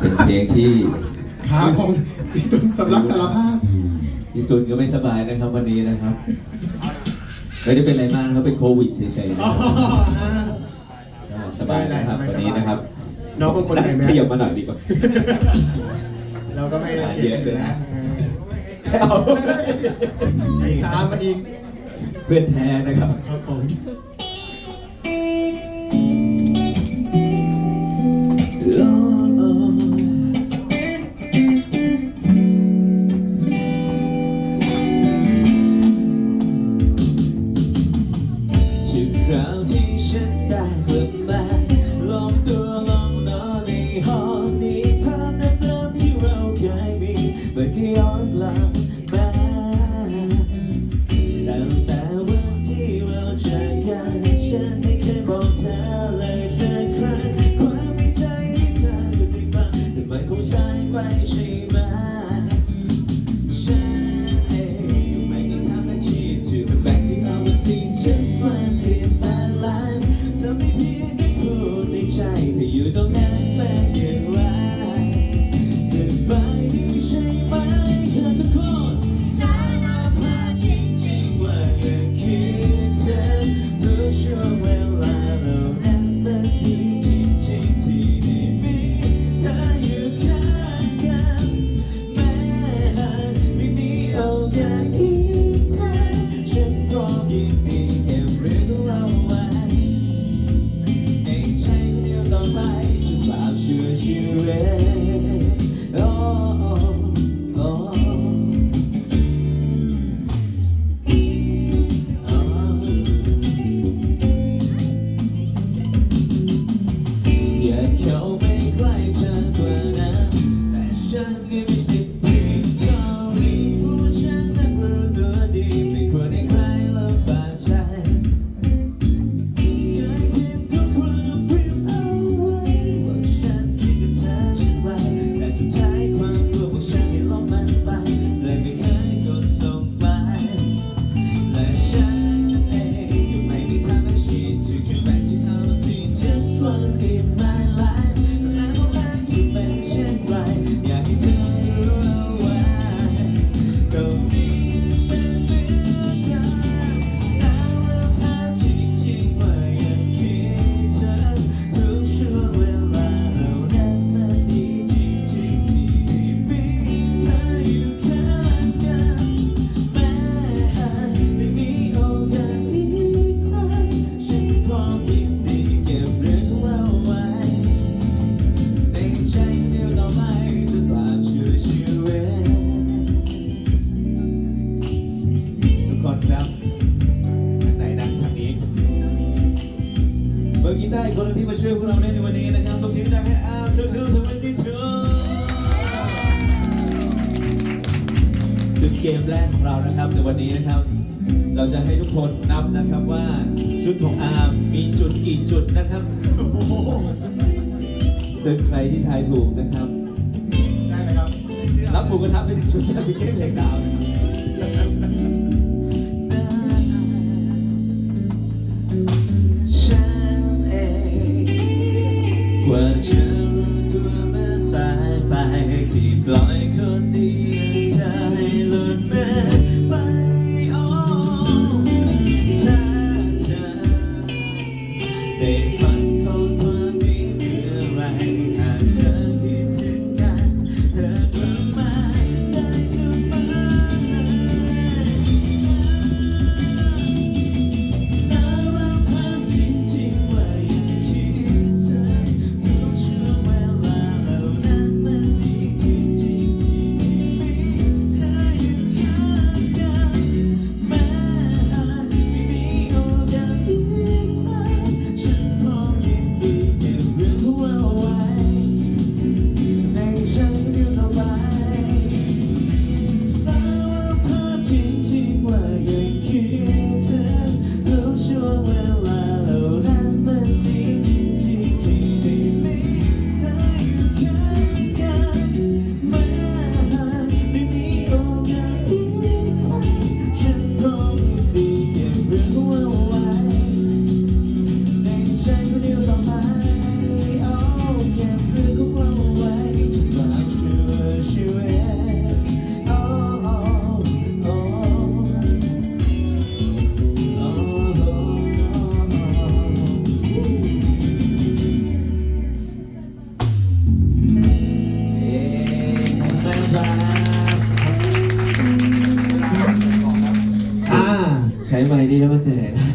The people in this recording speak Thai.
เป็นเพลงที่ขาผมพี่ตุนสำลักสารภาพพี่ตุนก็ไม่สบายนะครับวันนี้นะครับไม่ได้เป็นอะไรมากครับเป็นโควิดเฉยๆนะคสบายนะครับวันนี้นะครับ น้องบางคนไหนแม่ขยับมาหน่อยดีกว่า เราก็ไม่เยอะเลยนะตามมาอีก เพื่อนแท้นะครับครับผม คราวที่ฉันได้กลับมาลองตัว 生命 วยพวกเราเล่นในวันนี้นะครับลูกชิ้นดังให้อาร์มชูชูสมัยที่ชูถึงเกมแรกของเรานะครับในวันนี้นะครับ เราจะให้ทุกคนนับนะครับว่าชุดของอาร์มมีจุดกี่จุดนะครับซึ่งใครที่ทายถูกนะครับ ได้เลยครับรับหมูกระทะไปถึงชุดจากพี่เก้งเพลงดาวนะครับ 关键 ไมค์นี่แล้วมันเหนื่อยนะ